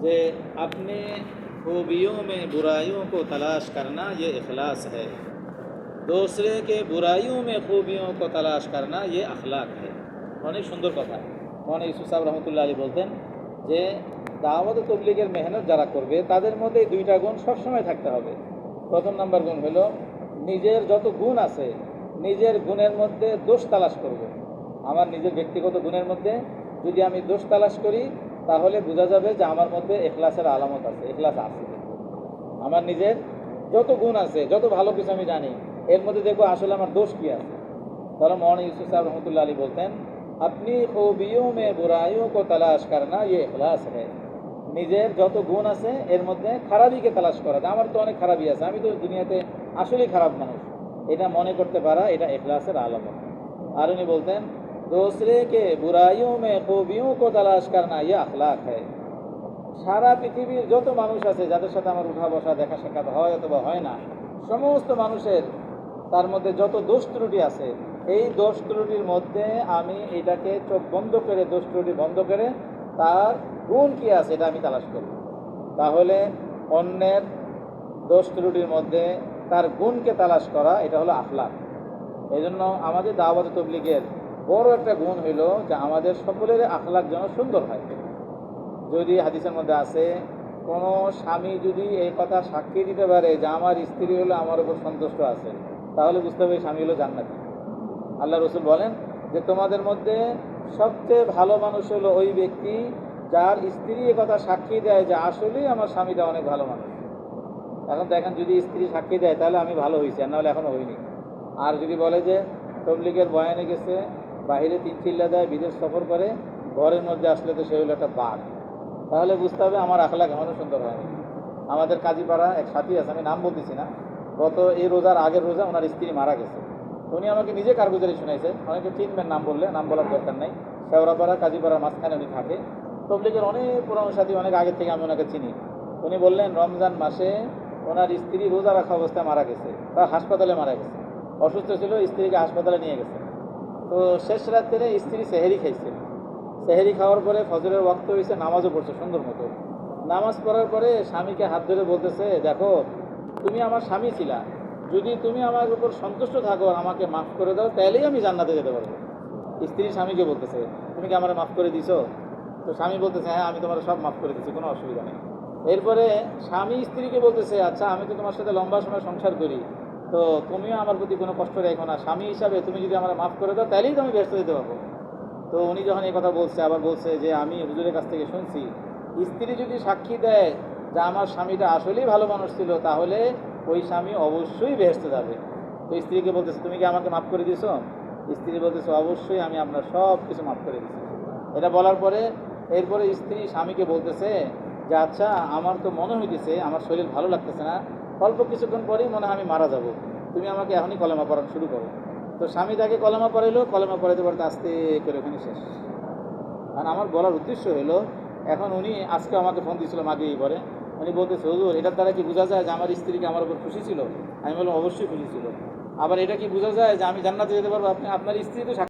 कि अपने खूबियों में बुराइयों को तलाश करना ये इखलास है दूसरे के बुराइयों में खूबियों को तलाश करना ये अखलाक है অনেক সুন্দর কথা মনে ইসু সাহেব রহমতুল্লাহ আলী বলতেন যে দাওয়াত ও তবলিগের মেহনত যারা করবে তাদের মধ্যে এই দুইটা গুণ সবসময় থাকতে হবে প্রথম নাম্বার গুণ হলো নিজের যত গুণ আছে নিজের গুণের মধ্যে দোষ তালাশ করব। আমার নিজের ব্যক্তিগত গুণের মধ্যে যদি আমি দোষ তালাশ করি তাহলে বোঝা যাবে যে আমার মধ্যে এখলাসের আলামত আছে, এখলাস আছে। আমার নিজের যত গুণ আছে, যত ভালো কিছু আমি জানি, এর মধ্যে দেখব আসলে আমার দোষ কী আছে। তাহলে মহান ইউসুফ সাহেব রহমতুল্লা আলী বলতেন, আপনি খুবিও মে বুরাইও কো তালাশ করনা ইয়ে এখলাস হে। নিজের যত গুণ আছে, এর মধ্যে খারাপিকে তালাশ করা আমার তো অনেক খারাপই আছে, আমি তো দুনিয়াতে আসলেই খারাপ মানুষ। এটা মনে করতে পারা, এটা এখলাসের আলামত। আর উনি বলতেন दूसरे के बुराइयों में खूबियों को तलाश करना ये अखलाक है সারা পৃথিবীর যত মানুষ আছে যাদের সাথে আমার উঠা বসা দেখা সাক্ষাৎ হয় অথবা হয় না সমস্ত মানুষের তার মধ্যে যত দোষ ত্রুটি আছে এই দোষ ত্রুটির মধ্যে আমি এটাকে চোখ বন্ধ করে দোষ ত্রুটি বন্ধ করে তার গুণ কি আছে এটা আমি তালাশ করব তাহলে অন্যের দোষ ত্রুটির মধ্যে তার গুণকে তালাশ করা এটা হলো আখলাক এই জন্য আমাদের দাওয়াত তবলিগের বড় একটা গুণ হইল যে আমাদের সকলের আখলাক যেন সুন্দর হয়। যদি হাদিসের মধ্যে আছে, কোনো স্বামী যদি এই কথা সাক্ষী দিতে পারে যে আমার স্ত্রী হলো আমার উপর সন্তুষ্ট আছে, তাহলে বুঝতে হবে স্বামী হলো জান্নাতি। আল্লাহ রসুল বলেন যে তোমাদের মধ্যে সবচেয়ে ভালো মানুষ হলো ওই ব্যক্তি যার স্ত্রী কথা সাক্ষী দেয় যে আসলেই আমার স্বামীটা অনেক ভালো মানুষ। এখন দেখেন যদি স্ত্রী সাক্ষী দেয় তাহলে আমি ভালো হয়েছি আর নাহলে এখনও হইনি। আর যদি বলে যে তবলিগের বয়ানে গেছে বাইরে তিন চিল্লা দেয়, বিদেশ সফর করে, ঘরের মধ্যে আসলে তো সে হলো একটা বাঘ। তাহলে বুঝতে হবে আমার আখলাক এখনও সুন্দর হয়নি। আমাদের কাজীপাড়া এক সাথী আছে, আমি নাম বলতেছি না। গত এই রোজার আগের রোজা ওনার স্ত্রী মারা গেছে। উনি আমাকে নিজে কারগুজারি শুনাইছে। অনেকে চিনবেন নাম বললে, নাম বলার দরকার নেই। শেওড়াপাড়া, কাজীপাড়ার মাঝখানে উনি থাকে। তবলিগের অনেক পুরানো সাথী, অনেক আগে থেকে আমি ওনাকে চিনি। উনি বললেন, রমজান মাসে ওনার স্ত্রী রোজা রাখা অবস্থায় মারা গেছে, বা হাসপাতালে মারা গেছে। অসুস্থ ছিল, স্ত্রীকে হাসপাতালে নিয়ে গেছে। তো শেষ রাত্রে স্ত্রী সেহেরি খাইছে। সেহেরি খাওয়ার পরে ফজরের ওয়াক্ত হয়েছে নামাজও পড়ছে, সুন্দর মতো। নামাজ পড়ার পরে স্বামীকে হাত ধরে বলতেছে, দেখো, তুমি আমার স্বামী ছিলা। যদি তুমি আমার উপর সন্তুষ্ট থাকো আমাকে মাফ করে দাও তাহলেই আমি জান্নাতে যেতে পারব। স্ত্রী স্বামীকে বলতেছে, তুমি কি আমার মাফ করে দিছো? তো স্বামী বলতেছে হ্যাঁ আমি তোমার সব মাফ করে দিচ্ছি কোনো অসুবিধা নেই। এরপরে স্বামী স্ত্রীকে বলতেছে আচ্ছা আমি তো তোমার সাথে লম্বা সময় সংসার করি তো তুমিও আমার প্রতি কোনো কষ্ট রেখো না। স্বামী হিসাবে তুমি যদি আমার মাফ করে দাও তাহলেই তো আমি ব্যস্ত দিতে পারব। তো উনি যখন এই কথা বলছে, আবার বলছে যে, আমি হুজুরের কাছ থেকে শুনছি, স্ত্রী যদি সাক্ষী দেয় যে আমার স্বামীটা আসলেই ভালো মানুষ ছিল, তাহলে ওই স্বামী অবশ্যই বেহেস্তে যাবে। তো স্ত্রীকে বলতেছে, তুমি কি আমাকে মাফ করে দিছো? স্ত্রী বলতেছে, অবশ্যই আমি আপনার সব কিছু মাফ করে দিচ্ছি এটা বলার পরে, এরপরে স্ত্রী স্বামীকে বলতেছে যে আচ্ছা আমার তো মনে হইতেছে, আমার শরীর ভালো লাগতেছে না। অল্প কিছুক্ষণ পরেই মনে হয় আমি মারা যাব। তুমি আমাকে এখনই কলেমা পড়ানো শুরু করো। তো স্বামী তাকে কলেমা পড়াইলো, কলেমা পড়াইতে পড়াতে আস্তে করে ওখানে শেষ। আর আমার বলার উদ্দেশ্য হলো এখন উনি আজকে আমাকে ফোন দিয়েছিল মাগেই পরে উনি বলতেছে, হুজুর, এটার দ্বারা কি বোঝা যায় যে আমার স্ত্রীকে আমার উপর খুশি ছিল? আমি বললাম, অবশ্যই খুশি ছিল। আবার এটা কি বোঝা যায় যে আমি জান্নাতে যেতে পারব? আপনি, আপনার স্ত্রী তো